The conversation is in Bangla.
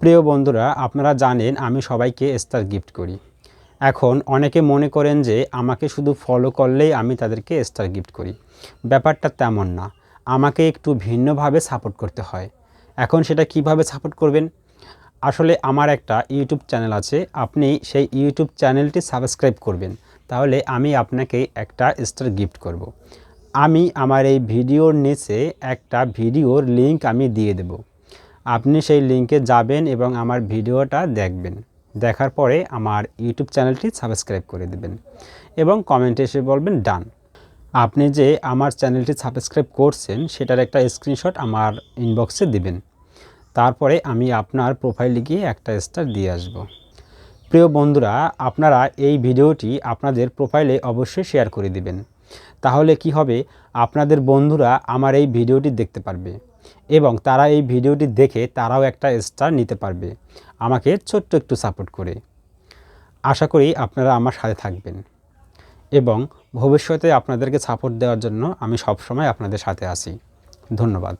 প্রিয় বন্ধুরা, আপনারা জানেন আমি সবাইকে স্টার গিফট করি। এখন অনেকে মনে করেন যে আমাকে শুধু ফলো করলেই আমি তাদেরকে স্টার গিফট করি। ব্যাপারটা তেমন না। আমাকে একটু ভিন্নভাবে সাপোর্ট করতে হয়। এখন সেটা কীভাবে সাপোর্ট করবেন? আসলে আমার একটা ইউটিউব চ্যানেল আছে, আপনি সেই ইউটিউব চ্যানেলটি সাবস্ক্রাইব করবেন। তাহলে আমি আপনাকে একটা স্টার গিফট করব। আমি আমার এই ভিডিওর নিচে একটা ভিডিওর লিংক আমি দিয়ে দেব। আপনি সেই লিংকে যাবেন এবং আমার ভিডিওটা দেখবেন। দেখার পরে আমার ইউটিউব চ্যানেলটি সাবস্ক্রাইব করে দেবেন এবং কমেন্টে এসে বলবেন, ডান। আপনি যে আমার চ্যানেলটি সাবস্ক্রাইব করছেন, সেটার একটা স্ক্রিনশট আমার ইনবক্সে দিবেন। তারপরে আমি আপনার প্রোফাইলে গিয়ে একটা স্টার দিয়ে আসব। প্রিয় বন্ধুরা, আপনারা এই ভিডিওটি আপনাদের প্রোফাইলে অবশ্যই শেয়ার করে দিবেন। তাহলে কি হবে? আপনাদের বন্ধুরা আমার এই ভিডিওটি দেখতে পারবে এবং তারা এই ভিডিওটি দেখে তারাও একটা স্টার নিতে পারবে। আমাকে ছোট্ট একটু সাপোর্ট করে। আশা করি আপনারা আমার সাথে থাকবেন এবং ভবিষ্যতে আপনাদেরকে সাপোর্ট দেওয়ার জন্য আমি সবসময় আপনাদের সাথে আছি। ধন্যবাদ।